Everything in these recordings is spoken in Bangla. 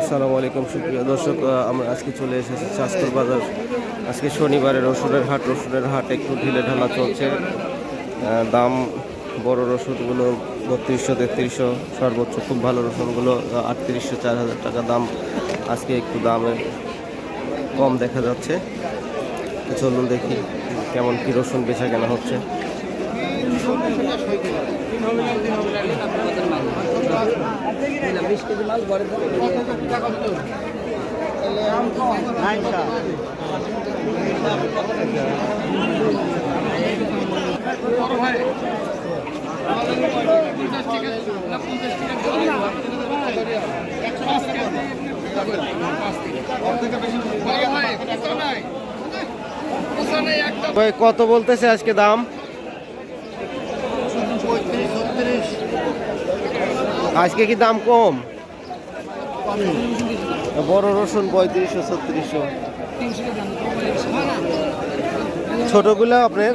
আসসালামু আলাইকুম, সুপ্রিয় দর্শক আমরা আজকে চলে এসেছি শাস্তর বাজার। আজকে শনিবারের রসুনের হাট রসুনের হাট একটু ঢিলে ঢালা চলছে দাম, বড় রসুনগুলো বত্রিশশো, তেত্রিশশো সর্বোচ্চ। খুব ভালো রসুনগুলো আটত্রিশশো চার হাজার টাকা দাম। আজকে একটু দামে কম দেখা যাচ্ছে। চলুন দেখি কেমন কী রসুন বেচা কেনা হচ্ছে। ওই কত বলতেছে আজকে দাম? আজকে কি দাম কম? বড় রসুন পঁয়ত্রিশশো, ছত্রিশশো। ছোটগুলো আপনার?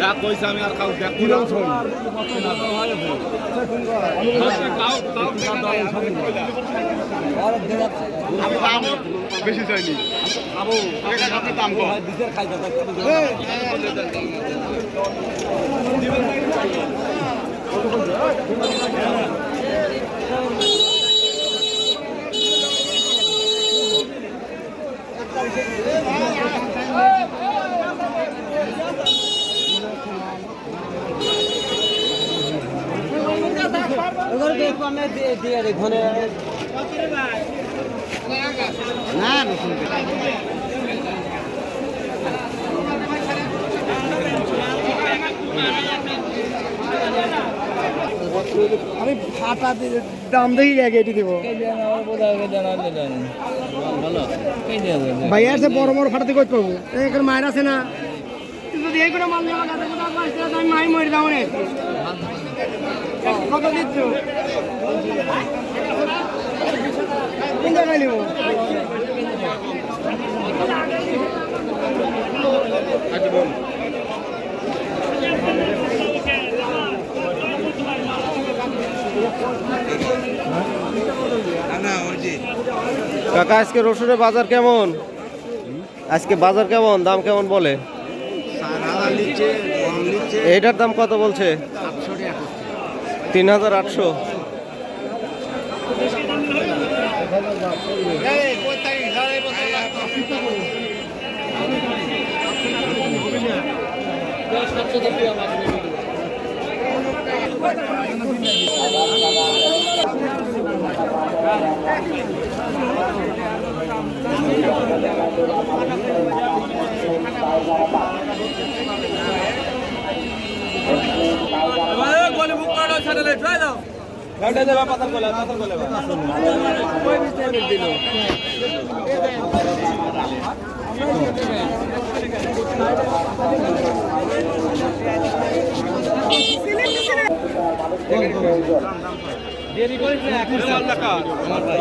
যা কইছে আমি আর কাউ দেখি না। বেশি চাইনি খাব। আমি ফাটা দাম দেখি আগে এটি দেবো। ভাইয়া আছে বড় বড় ফাটাতে কই পাবো? এখানে মায়ের আছে না? যদি এই করে মাল নেওয়া মাই মরে রে কত দিচ্ছ কোন জায়গায় নেব কাকা আজকে রসুনের বাজার কেমন? আজকে বাজার কেমন? দাম কেমন বলে? এটার দাম কত বলছে? তিন হাজার আটশো Thank you. দেরি করিস না এখন টাকা আমার ভাই